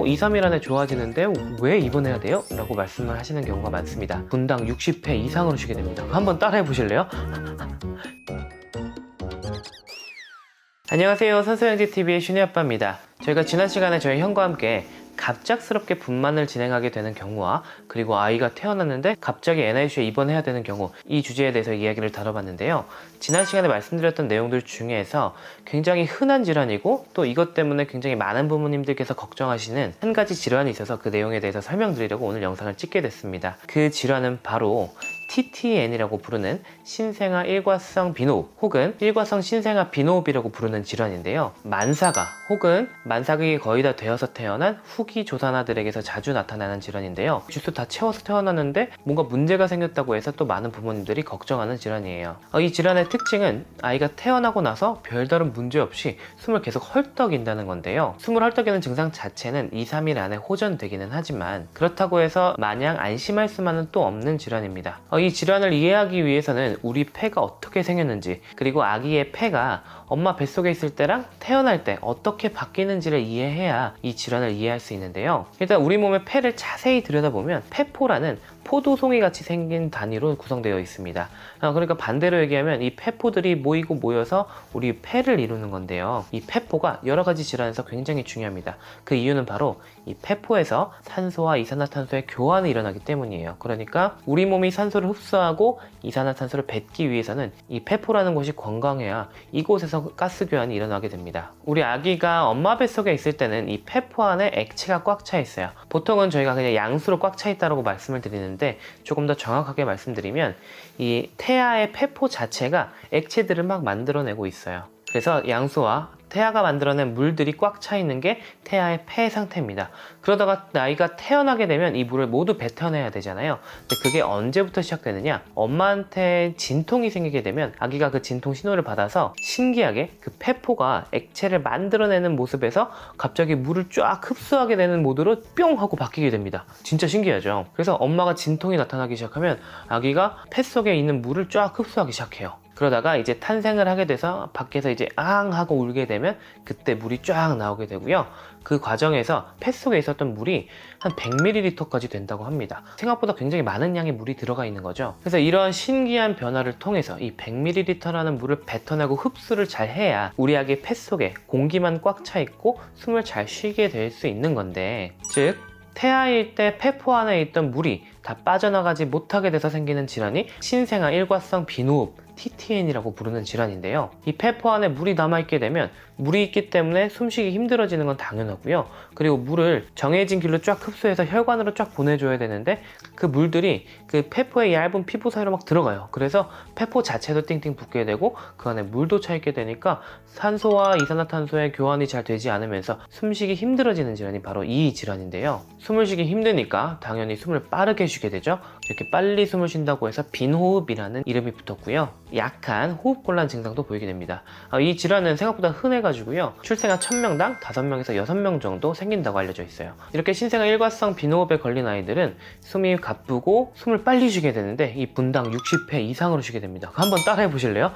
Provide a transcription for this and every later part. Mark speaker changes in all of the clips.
Speaker 1: 어, 2, 3일 안에 좋아지는데 왜 입원해야 돼요? 라고 말씀을 하시는 경우가 많습니다. 분당 60회 이상으로 쉬게 됩니다. 한번 따라해 보실래요? 안녕하세요. 선수영지TV의 슈니 아빠입니다. 저희가 지난 시간에 저희 형과 함께 갑작스럽게 분만을 진행하게 되는 경우와 그리고 아이가 태어났는데 갑자기 NICU에 입원해야 되는 경우 이 주제에 대해서 이야기를 다뤄봤는데요. 지난 시간에 말씀드렸던 내용들 중에서 굉장히 흔한 질환이고 또 이것 때문에 굉장히 많은 부모님들께서 걱정하시는 한 가지 질환이 있어서 그 내용에 대해서 설명드리려고 오늘 영상을 찍게 됐습니다. 그 질환은 바로 TTN이라고 부르는 신생아 일과성 비노흡 혹은 일과성 신생아 비노흡이라고 부르는 질환인데요. 만사가 혹은 만사극이 거의 다 되어서 태어난 후기 조산아들에게서 자주 나타나는 질환인데요. 주스 다 채워서 태어났는데 뭔가 문제가 생겼다고 해서 또 많은 부모님들이 걱정하는 질환이에요. 어, 이 질환의 특징은 아이가 태어나고 나서 별다른 문제 없이 숨을 계속 헐떡인다는 건데요. 숨을 헐떡이는 증상 자체는 2, 3일 안에 호전되기는 하지만 그렇다고 해서 마냥 안심할 수만은 또 없는 질환입니다. 어, 이 질환을 이해하기 위해서는 우리 폐가 어떻게 생겼는지 그리고 아기의 폐가 엄마 뱃속에 있을 때랑 태어날 때 어떻게 바뀌는지를 이해해야 이 질환을 이해할 수 있는데요. 일단 우리 몸의 폐를 자세히 들여다보면 폐포라는 포도송이 같이 생긴 단위로 구성되어 있습니다. 아, 그러니까 반대로 얘기하면 이 폐포들이 모이고 모여서 우리 폐를 이루는 건데요. 이 폐포가 여러 가지 질환에서 굉장히 중요합니다. 그 이유는 바로 이 폐포에서 산소와 이산화탄소의 교환이 일어나기 때문이에요. 그러니까 우리 몸이 산소를 흡수하고 이산화탄소를 뱉기 위해서는 이 폐포라는 곳이 건강해야 이곳에서 가스 교환이 일어나게 됩니다. 우리 아기가 엄마 뱃속에 있을 때는 이 폐포 안에 액체가 꽉 차 있어요. 보통은 저희가 그냥 양수로 꽉 차 있다고 말씀을 드리는데 조금 더 정확하게 말씀드리면 이 태아의 폐포 자체가 액체들을 막 만들어내고 있어요. 그래서 양수와 태아가 만들어낸 물들이 꽉 차 있는 게 태아의 폐 상태입니다. 그러다가 아이가 태어나게 되면 이 물을 모두 뱉어내야 되잖아요. 근데 그게 언제부터 시작되느냐? 엄마한테 진통이 생기게 되면 아기가 그 진통 신호를 받아서 신기하게 그 폐포가 액체를 만들어내는 모습에서 갑자기 물을 쫙 흡수하게 되는 모드로 뿅 하고 바뀌게 됩니다. 진짜 신기하죠? 그래서 엄마가 진통이 나타나기 시작하면 아기가 폐 속에 있는 물을 쫙 흡수하기 시작해요. 그러다가 이제 탄생을 하게 돼서 밖에서 이제 앙 하고 울게 되면 그때 물이 쫙 나오게 되고요. 그 과정에서 폐 속에 있었던 물이 한 100ml까지 된다고 합니다. 생각보다 굉장히 많은 양의 물이 들어가 있는 거죠. 그래서 이런 신기한 변화를 통해서 이 100ml라는 물을 뱉어내고 흡수를 잘 해야 우리 아기 폐 속에 공기만 꽉 차 있고 숨을 잘 쉬게 될 수 있는 건데, 즉 태아일 때 폐포 안에 있던 물이 다 빠져나가지 못하게 돼서 생기는 질환이 신생아 일과성 비노흡 TTN이라고 부르는 질환인데요. 이 폐포 안에 물이 남아있게 되면 물이 있기 때문에 숨쉬기 힘들어지는 건 당연하고요. 그리고 물을 정해진 길로 쫙 흡수해서 혈관으로 쫙 보내줘야 되는데 그 물들이 그 폐포의 얇은 피부 사이로 막 들어가요. 그래서 폐포 자체도 띵띵 붓게 되고 그 안에 물도 차 있게 되니까 산소와 이산화탄소의 교환이 잘 되지 않으면서 숨쉬기 힘들어지는 질환이 바로 이 질환인데요. 숨을 쉬기 힘드니까 당연히 숨을 빠르게 쉬게 되죠. 이렇게 빨리 숨을 쉰다고 해서 빈호흡이라는 이름이 붙었고요. 약한 호흡곤란 증상도 보이게 됩니다. 아, 이 질환은 생각보다 흔해가지고요. 출생아 1000명당 5명에서 6명 정도 생긴다고 알려져 있어요. 이렇게 신생아 일과성 빈호흡에 걸린 아이들은 숨이 가쁘고 숨을 빨리 쉬게 되는데 이 분당 60회 이상으로 쉬게 됩니다. 한번 따라해 보실래요?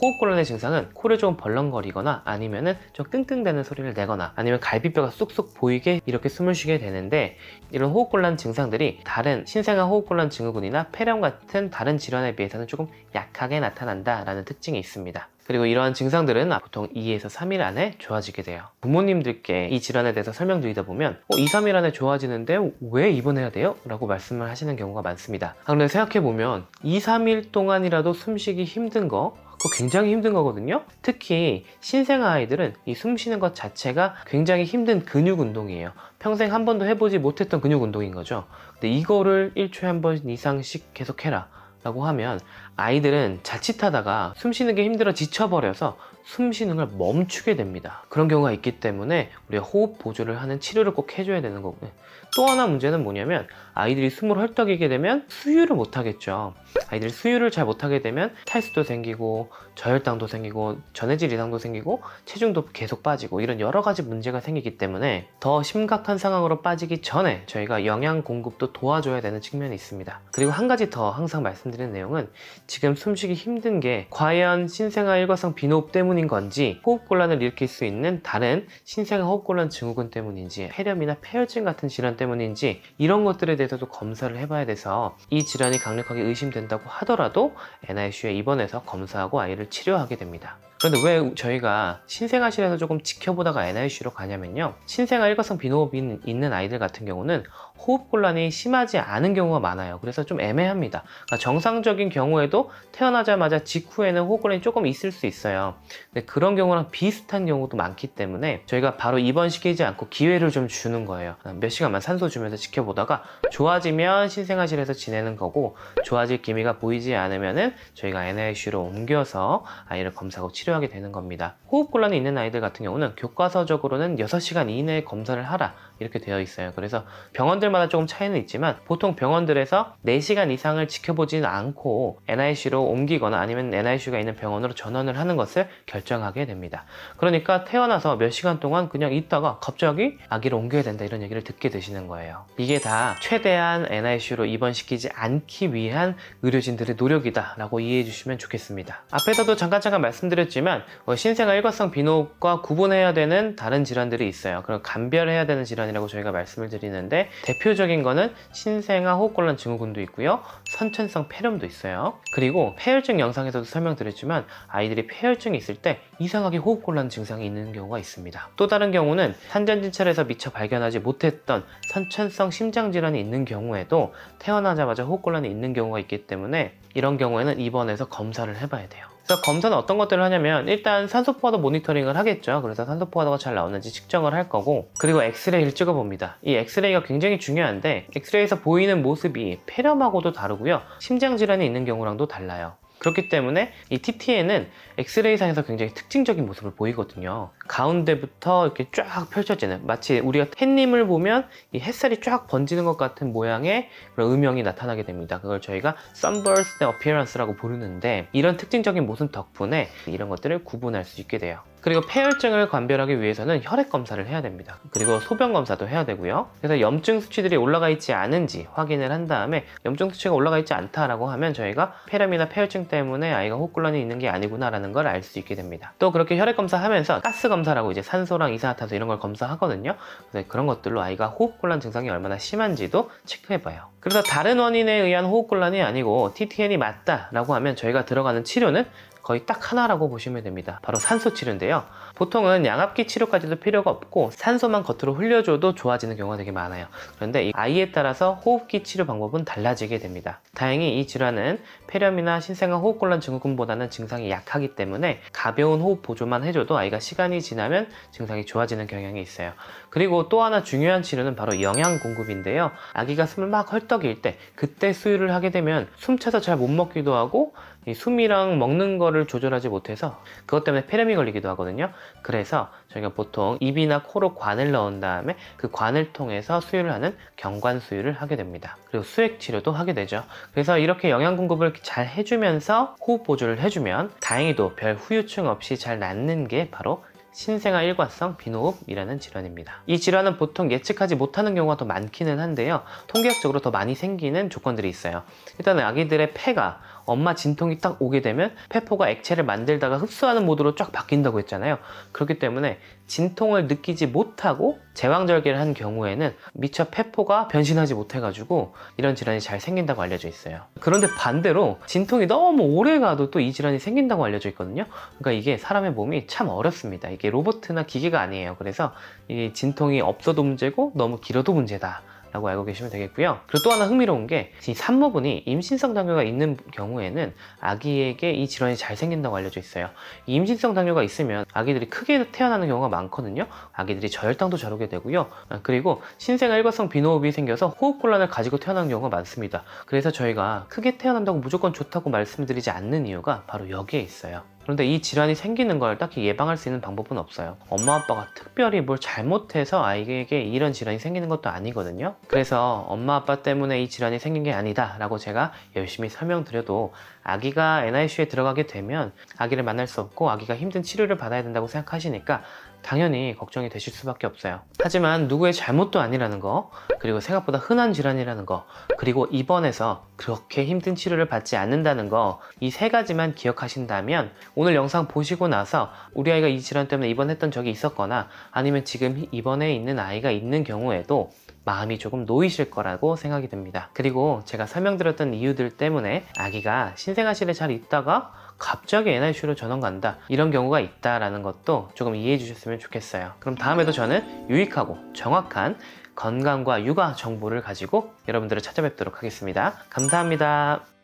Speaker 1: 호흡곤란의 증상은 코를 좀 벌렁거리거나 아니면은 좀 끙끙대는 소리를 내거나 아니면 갈비뼈가 쑥쑥 보이게 이렇게 숨을 쉬게 되는데 이런 호흡곤란 증상들이 다른 신생아 호흡곤란 증후군이나 폐렴 같은 다른 질환에 비해서는 조금 약하게 나타난다라는 특징이 있습니다. 그리고 이러한 증상들은 보통 2에서 3일 안에 좋아지게 돼요. 부모님들께 이 질환에 대해서 설명드리다 보면 어, 2, 3일 안에 좋아지는데 왜 입원해야 돼요? 라고 말씀을 하시는 경우가 많습니다. 아, 그런데 생각해보면 2, 3일 동안이라도 숨쉬기 힘든 거 그거 굉장히 힘든 거거든요. 특히 신생아 아이들은 이 숨 쉬는 것 자체가 굉장히 힘든 근육 운동이에요. 평생 한 번도 해보지 못했던 근육 운동인 거죠. 근데 이거를 일주일에 한 번 이상씩 계속 해라. 라고 하면 아이들은 자칫하다가 숨 쉬는 게 힘들어 지쳐버려서 숨 쉬는 걸 멈추게 됩니다. 그런 경우가 있기 때문에 우리가 호흡 보조를 하는 치료를 꼭 해줘야 되는 거고요. 또 하나 문제는 뭐냐면 아이들이 숨을 헐떡이게 되면 수유를 못 하겠죠. 아이들이 수유를 잘 못하게 되면 탈수도 생기고 저혈당도 생기고 전해질 이상도 생기고 체중도 계속 빠지고 이런 여러 가지 문제가 생기기 때문에 더 심각한 상황으로 빠지기 전에 저희가 영양 공급도 도와줘야 되는 측면이 있습니다. 그리고 한 가지 더 항상 말씀드리는 내용은 지금 숨쉬기 힘든 게 과연 신생아 일과성 때문이 때문인 건지 호흡곤란을 일으킬 수 있는 다른 신생아 호흡곤란 증후군 때문인지 폐렴이나 폐혈증 같은 질환 때문인지 이런 것들에 대해서도 검사를 해봐야 돼서 이 질환이 강력하게 의심된다고 하더라도 NICU에 입원해서 검사하고 아이를 치료하게 됩니다. 그런데 왜 저희가 신생아실에서 조금 지켜보다가 NICU로 가냐면요. 신생아 일과성 비노흡이 있는 아이들 같은 경우는 호흡곤란이 심하지 않은 경우가 많아요. 그래서 좀 애매합니다. 그러니까 정상적인 경우에도 태어나자마자 직후에는 호흡곤란이 조금 있을 수 있어요. 근데 그런 경우랑 비슷한 경우도 많기 때문에 저희가 바로 입원시키지 않고 기회를 좀 주는 거예요. 몇 시간만 산소 주면서 지켜보다가 좋아지면 신생아실에서 지내는 거고 좋아질 기미가 보이지 않으면은 저희가 NICU로 옮겨서 아이를 검사하고 치료하게 되는 겁니다. 호흡곤란이 있는 아이들 같은 경우는 교과서적으로는 6시간 이내에 검사를 하라 이렇게 되어 있어요. 그래서 병원들마다 조금 차이는 있지만 보통 병원들에서 4시간 이상을 지켜보지는 않고 NICU로 옮기거나 아니면 NICU가 있는 병원으로 전원을 하는 것을 결정하게 됩니다. 그러니까 태어나서 몇 시간 동안 그냥 있다가 갑자기 아기를 옮겨야 된다 이런 얘기를 듣게 되시는 거예요. 이게 다 최대 한 NICU로 입원시키지 않기 위한 의료진들의 노력이다라고 이해해 주시면 좋겠습니다. 앞에서도 잠깐 잠깐 말씀드렸지만 어, 신생아 일과성 비노흡과 구분해야 되는 다른 질환들이 있어요. 그럼 감별해야 되는 질환이라고 저희가 말씀을 드리는데 대표적인 거는 신생아 호흡곤란 증후군도 있고요. 선천성 폐렴도 있어요. 그리고 폐혈증 영상에서도 설명드렸지만 아이들이 폐혈증이 있을 때 이상하게 호흡곤란 증상이 있는 경우가 있습니다. 또 다른 경우는 산전진찰에서 미처 발견하지 못했던 선천성 심장 질환이 있는 경우에도 태어나자마자 호흡곤란이 있는 경우가 있기 때문에 이런 경우에는 입원해서 검사를 해봐야 돼요. 그래서 검사는 어떤 것들을 하냐면 일단 산소 포화도 모니터링을 하겠죠. 그래서 산소 포화도가 잘 나오는지 측정을 할 거고 그리고 엑스레이를 찍어봅니다. 이 엑스레이가 굉장히 중요한데 엑스레이에서 보이는 모습이 폐렴하고도 다르고요. 심장 질환이 있는 경우랑도 달라요. 그렇기 때문에 이 TT에는 엑스레이상에서 굉장히 특징적인 모습을 보이거든요. 가운데부터 이렇게 쫙 펼쳐지는 마치 우리가 햇님을 보면 이 햇살이 쫙 번지는 것 같은 모양의 그런 음영이 나타나게 됩니다. 그걸 저희가 sunburst appearance라고 부르는데 이런 특징적인 모습 덕분에 이런 것들을 구분할 수 있게 돼요. 그리고 폐혈증을 관별하기 위해서는 혈액 검사를 해야 됩니다. 그리고 소변 검사도 해야 되고요. 그래서 염증 수치들이 올라가 있지 않은지 확인을 한 다음에 염증 수치가 올라가 있지 않다라고 하면 저희가 폐렴이나 폐혈증 때문에 아이가 호흡곤란이 있는 게 아니구나라는 걸 알 수 있게 됩니다. 또 그렇게 혈액 검사하면서 가스 검사라고 이제 산소랑 이산화탄소 이런 걸 검사하거든요. 그래서 그런 것들로 아이가 호흡곤란 증상이 얼마나 심한지도 체크해봐요. 그래서 다른 원인에 의한 호흡곤란이 아니고 TTN이 맞다라고 하면 저희가 들어가는 치료는 거의 딱 하나라고 보시면 됩니다. 바로 산소 치료인데요. 보통은 양압기 치료까지도 필요가 없고 산소만 겉으로 흘려줘도 좋아지는 경우가 되게 많아요. 그런데 이 아이에 따라서 호흡기 치료 방법은 달라지게 됩니다. 다행히 이 질환은 폐렴이나 신생아 호흡곤란 증후군보다는 증상이 약하기 때문에 가벼운 호흡 보조만 해줘도 아이가 시간이 지나면 증상이 좋아지는 경향이 있어요. 그리고 또 하나 중요한 치료는 바로 영양 공급인데요. 아기가 숨을 막 헐떡일 때 그때 수유를 하게 되면 숨차서 잘 못 먹기도 하고 이 숨이랑 먹는 거를 조절하지 못해서 그것 때문에 폐렴이 걸리기도 하거든요. 그래서 저희가 보통 입이나 코로 관을 넣은 다음에 그 관을 통해서 수유를 하는 경관 수유를 하게 됩니다. 그리고 수액 치료도 하게 되죠. 그래서 이렇게 영양 공급을 잘 해주면서 호흡 보조를 해주면 다행히도 별 후유증 없이 잘 낫는 게 바로 신생아 일과성 비노흡이라는 질환입니다. 이 질환은 보통 예측하지 못하는 경우가 더 많기는 한데요. 통계학적으로 더 많이 생기는 조건들이 있어요. 일단은 아기들의 폐가 엄마 진통이 딱 오게 되면 폐포가 액체를 만들다가 흡수하는 모드로 쫙 바뀐다고 했잖아요. 그렇기 때문에 진통을 느끼지 못하고 제왕절개를 한 경우에는 미처 폐포가 변신하지 못해가지고 이런 질환이 잘 생긴다고 알려져 있어요. 그런데 반대로 진통이 너무 오래 가도 또 이 질환이 생긴다고 알려져 있거든요. 그러니까 이게 사람의 몸이 참 어렵습니다. 이게 로봇이나 기계가 아니에요. 그래서 이 진통이 없어도 문제고 너무 길어도 문제다. 라고 알고 계시면 되겠고요. 그리고 또 하나 흥미로운 게 이 산모분이 임신성 당뇨가 있는 경우에는 아기에게 이 질환이 잘 생긴다고 알려져 있어요. 이 임신성 당뇨가 있으면 아기들이 크게 태어나는 경우가 많거든요. 아기들이 저혈당도 잘 오게 되고요. 아, 그리고 신생아 일과성 비노흡이 생겨서 호흡곤란을 가지고 태어나는 경우가 많습니다. 그래서 저희가 크게 태어난다고 무조건 좋다고 말씀드리지 않는 이유가 바로 여기에 있어요. 그런데 이 질환이 생기는 걸 딱히 예방할 수 있는 방법은 없어요. 엄마 아빠가 특별히 뭘 잘못해서 아이에게 이런 질환이 생기는 것도 아니거든요. 그래서 엄마 아빠 때문에 이 질환이 생긴 게 아니다 라고 제가 열심히 설명드려도 아기가 NICU에 들어가게 되면 아기를 만날 수 없고 아기가 힘든 치료를 받아야 된다고 생각하시니까 당연히 걱정이 되실 수밖에 없어요. 하지만 누구의 잘못도 아니라는 거, 그리고 생각보다 흔한 질환이라는 거, 그리고 입원해서 그렇게 힘든 치료를 받지 않는다는 거, 이 세 가지만 기억하신다면 오늘 영상 보시고 나서 우리 아이가 이 질환 때문에 입원했던 적이 있었거나 아니면 지금 입원해 있는 아이가 있는 경우에도 마음이 조금 놓이실 거라고 생각이 듭니다. 그리고 제가 설명드렸던 이유들 때문에 아기가 신생아실에 잘 있다가 갑자기 NICU로 전원 간다 이런 경우가 있다라는 것도 조금 이해해 주셨으면 좋겠어요. 그럼 다음에도 저는 유익하고 정확한 건강과 육아 정보를 가지고 여러분들을 찾아뵙도록 하겠습니다. 감사합니다.